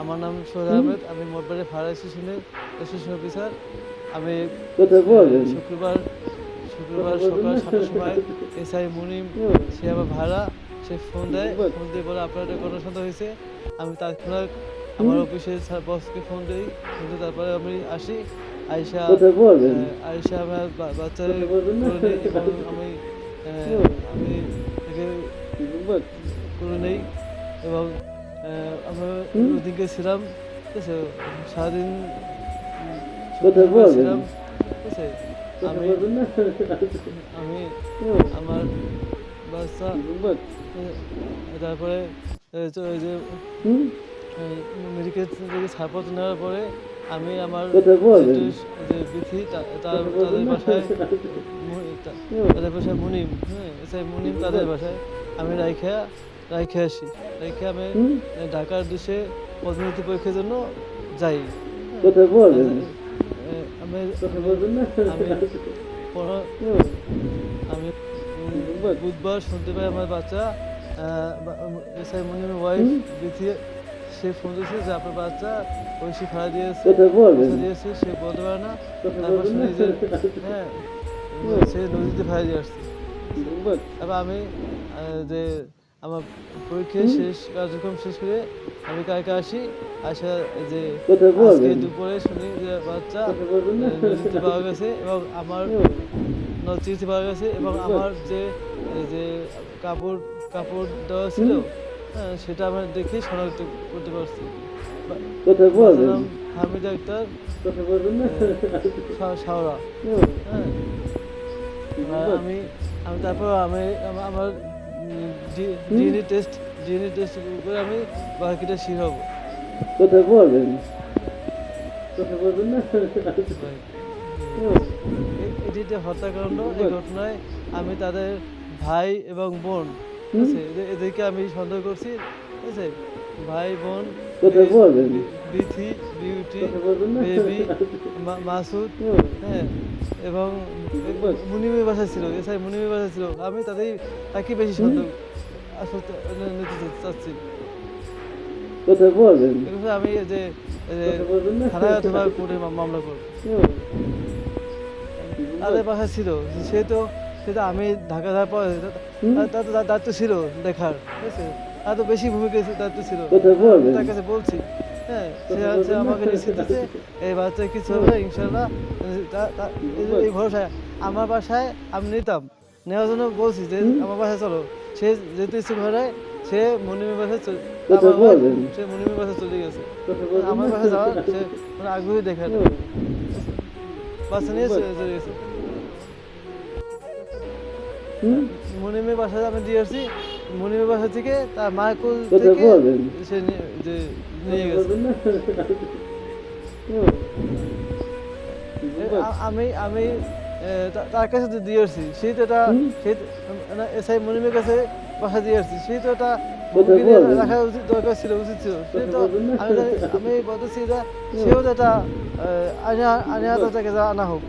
আমার নাম সোহেল আহমেদ আমি মোটবাড়ি ফায়ার স্টেশনের স্টেশন অফিসার। আমি শুক্রবার শুক্রবার সকাল সাতটার সময় এসআই মুনিম সে আমার ভাড়া সে ফোন দেয় ফোন দিয়ে বলে আপনার একটা ঘটনা সন্ধ্যা হয়েছে। আমি তৎক্ষণাৎ আমার অফিসের স্যার বসকে ফোন দিই কিন্তু তারপরে আমি আসি। আহ, আইসা আমার বাচ্চার আমি আমি তাকে করে নেই এবং আমরা? ওদিকে ছিলাম ঠিক আছে? সারাদিন? ছিলাম ঠিক আছে? আমি আমি আমার বাচ্চা তারপরে যে-? মেডিকেল থেকে ছাড়পত্র নেওয়ার পরে আমি আমার যে বিথি তার তাদের বাসায় তাদের বাসায় মুনিম হ্যাঁ? মুনিম তাদের বাসায় আমি রাইখা রাইখে আসি। রাইখে আমি ঢাকার দেশে পদোন্নতি পরীক্ষার জন্য যাই। আমি আমি পড়া আমি উম, বুধবার শুনতে পাই আমার বাচ্চা এসআই মুনিমের ওয়াইফ হুম? সে ফোন দিয়েছে যে আপনার বাচ্চা ঐশী ভাড়া দিয়েছে। দিয়েছে সে বলতে পারে না। তারপর শুনি যে হ্যাঁ সে নদীতে ভাড়া দিয়ে আসছে। তারপর আমি যে আমার পরীক্ষা শেষ কার্যক্রম শেষ করে আমি কালকে আসি আসা যে আজকে দুপুরে শুনি যে বাচ্চা নদীতে পাওয়া গেছে এবং আমার নদীতে পাওয়া গেছে এবং আমার যে এই যে কাপড় কাপড় দেওয়া ছিল হ্যাঁ, সেটা আমার দেখে শনাক্ত করতে পারছি। হামিদ আক্তার শাওরা। হ্যাঁ। আমি আমি তারপর আমি আমার ডিএনএ টেস্ট ডিএনএ টেস্ট করে আমি বাকিটা শির হব। কোথায় বলবেন কথা বলবেন না? এটি যে হত্যাকাণ্ড এই ঘটনায় আমি তাদের ভাই এবং বোন আছে এদের- এদেরকে আমি সন্দেহ করছি ঠিক আছে? ভাই বোন কোথায় বলবেন? বিথি বিউটি বেবি মাসুদ হ্যাঁ এবং মুনিমের বাসা ছিল এছাড়া মুনিমের বাসা ছিল। আমি তাদের তাকে বেশি সন্দেহ আসলে নিতে চাচ্ছি। কোথায় বলবেন আমি যে থানায় অথবা কোর্টে মামলা করব। তাদের বাসা ছিল। সে তো সে তো আমি ঢাকা যাওয়ার পর? তার তো দায়িত্ব ছিল দেখার। ঠিক আছে? তার তো বেশি ভূমিকা দায়িত্ব ছিল। তার কাছে বলছি হ্যাঁ সে হচ্ছে আমাকে নিশ্চিত দিচ্ছে এই বাচ্চা কিছু হবে ইনশাল্লাহ তা- তা- এই- ভরসায় আমার বাসায় আমি নিতাম। নেওয়ার জন্য বলছি যে আমার বাসায় চলো। সে যেতে ইচ্ছুক হয় সে মনিমের বাসায়? সে মনিমের বাসায় চলে গেছে। আমার বাসায় যাওয়ার সে মানে আগ্রহী দেখা না বাচ্চা নিয়ে চলে গেছে? মনিমের বাসায় আমি দিয়ে আসছি। মনিমের বাসা থেকে তার কোল থেকে সে নিয়ে- গেছে। আমি আমি তার কাছে তো দিয়ে আসছি। সেই তো এটা? সেই তো- না, এসআই মনিমের কাছে বাসা দিয়ে আসছি। সেই তো এটা? রাখা উচিত দরকার ছিল উচিত ছিল। সে তো আমি আমি বলতেছি এটা সেও তো এটা আহ, আইনা আইনা তাকে আনা হোক।